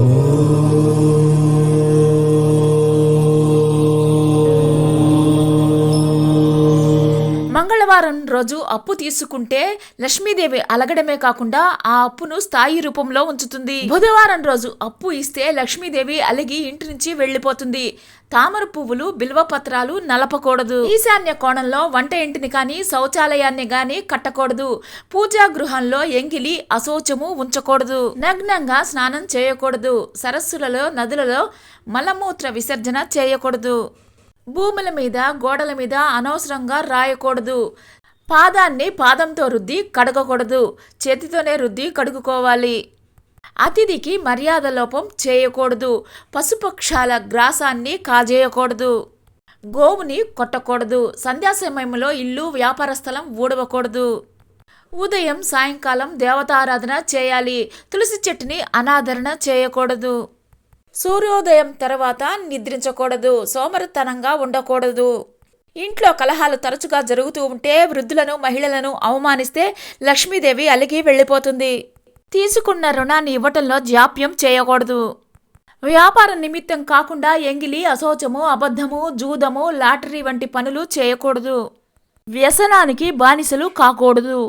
Oh. మంగళవారం రోజు అప్పు తీసుకుంటే లక్ష్మీదేవి అలగడమే కాకుండా ఆ అప్పును స్థాయి రూపంలో ఉంచుతుంది. బుధవారం రోజు అప్పు ఇస్తే లక్ష్మీదేవి అలిగి ఇంటి నుంచి వెళ్ళిపోతుంది తామర పువ్వులు బిల్వ పత్రాలు నలపకూడదు. ఈశాన్య కోణంలో వంట ఇంటిని కానీ శౌచాలయాన్ని గాని కట్టకూడదు. పూజా గృహంలో ఎంగిలి అశౌచము ఉంచకూడదు. నగ్నంగా స్నానం చేయకూడదు. సరస్సులలో నదులలో మలమూత్ర విసర్జన చేయకూడదు. భూముల మీద గోడల మీద అనవసరంగా రాయకూడదు. పాదాన్ని పాదంతో రుద్ది కడగకూడదు. చేతితోనే రుద్ది కడుగుకోవాలి అతిథికి మర్యాద లోపం చేయకూడదు. పశుపక్షాల గ్రాసాన్ని కాజేయకూడదు. గోవుని కొట్టకూడదు. సంధ్యా సమయంలో ఇల్లు వ్యాపార స్థలం ఊడవకూడదు. ఉదయం సాయంకాలం దేవతారాధన చేయాలి. తులసి చెట్టుని అనాదరణ చేయకూడదు. సూర్యోదయం తర్వాత నిద్రించకూడదు సోమరితనంగా ఉండకూడదు. ఇంట్లో కలహాలు తరచుగా జరుగుతూ ఉంటే వృద్ధులను మహిళలను అవమానిస్తే లక్ష్మీదేవి అలిగి వెళ్ళిపోతుంది. తీసుకున్న రుణాన్ని ఇవ్వటంలో జాప్యం చేయకూడదు. వ్యాపార నిమిత్తం కాకుండా ఎంగిలి అశౌచము అబద్ధము జూదము లాటరీ వంటి పనులు చేయకూడదు. వ్యసనానికి బానిసలు కాకూడదు.